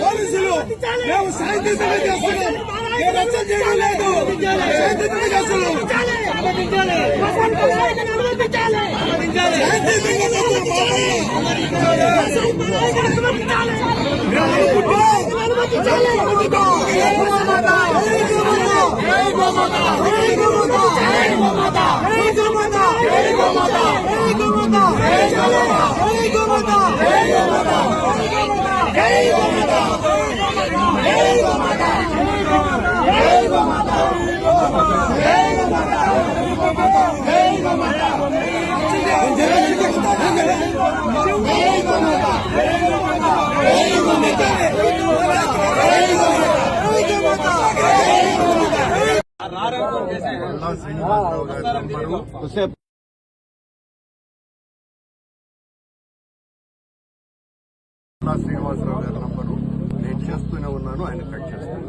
పోలీసులు మేము శాంతియుతంగా చేస్తున్నాం మేము రచ్చ చేయడం లేదు శాంతియుతంగా చేస్తున్నాం శాంతియుతంగా శ్రీనివాసరావు గారి నంబరు మల్లా శ్రీనివాసరావు గారి నంబరు. నేను చేస్తూనే ఉన్నాను ఆయన కట్ చేస్తున్నాను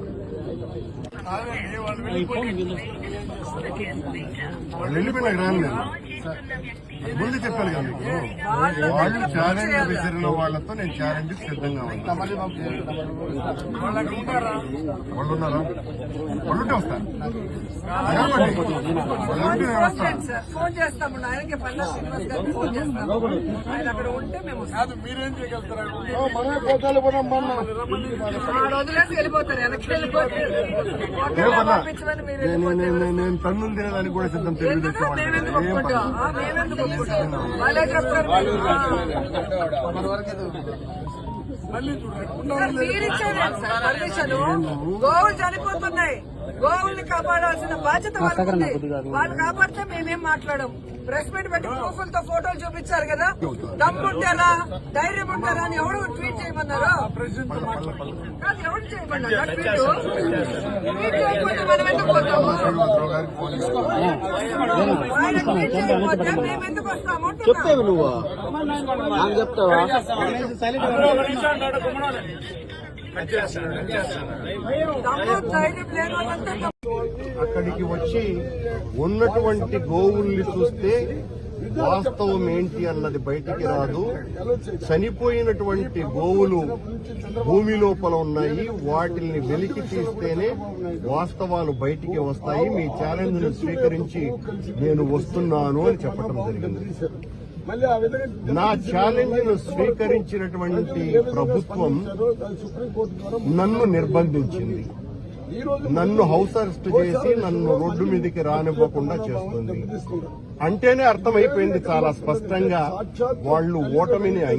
వాళ్ళు వెళ్ళిపోయినా రాను నేను అది ముందు చెప్పాలి కదా మీకు. వాళ్ళు ఛాలెంజ్ విసిరిన వాళ్ళతో నేను ఛాలెంజ్ సిద్ధంగా ఉన్నాను. వాళ్ళు ఉన్నారా? వాళ్ళు ఉంటే వస్తారు నిలబడండి. వాళ్ళు ఉంటే నేను వస్తాను. సార్ ఫోన్ చేస్తాము ఆయనకి పన్నా శ్రీనివాస్ గారికి ఫోన్ చేస్తాము ఆయన అక్కడ ఉంటే మేము వదిలేసి వెళ్ళిపోతారు వెనక్కి వెళ్ళిపోతారు? పంపించమని మీరు నేను- వెళ్ళిపోతే నేను- నేను- నేను తన్నులు తినడానికి కూడా సిద్ధం ఎందుకు సార్ పర్మిషన్. గోవులు చనిపోతున్నాయి. గోవుల్ని కాపాడాల్సిన బాధ్యత వాళ్ళకు వాళ్ళు కాపాడితే మేమేం మాట్లాడం ప్రెస్ మీట్ పెట్టి ప్రూఫ్లతో ఫోటోలు చూపించారు కదా దమ్ముంటారా ధైర్యం ఉంటారా అని ఎవరు ట్వీట్ చేయమన్నారు కాదు, ఎవరు చేయమన్నారు ట్వీట్ ట్వీట్ చేయకపోతే మనం ఎందుకు పోతాము శ్రీనివాసరావు గారికి ఫోన్ చేస్తాను. ఆయన ట్వీట్ చేయకపోతే మేము ఎందుకు వస్తాము అంటున్నా. చెప్తావు నువ్వు చెప్తావా అక్కడికి వచ్చి ఉన్నటువంటి గోవుల్ని చూస్తే వాస్తవం ఏంటి అన్నది బయటికి రాదు. చనిపోయినటువంటి గోవులు భూమి లోపల ఉన్నాయి. వాటిని వెలికి తీస్తేనే వాస్తవాలు బయటికి వస్తాయి. మీ ఛాలెంజ్ను స్వీకరించి నేను వస్తున్నాను అని చెప్పడం జరిగింది. నా ఛాలెంజ్ను స్వీకరించినటువంటి ప్రభుత్వం నన్ను నిర్బంధించింది. నన్ను హౌస్ అరెస్ట్ చేసి నన్ను రోడ్డు మీదకి రానివ్వకుండా చేస్తుంది. అంటేనే అర్థమైపోయింది చాలా స్పష్టంగా వాళ్ళు ఓటమిని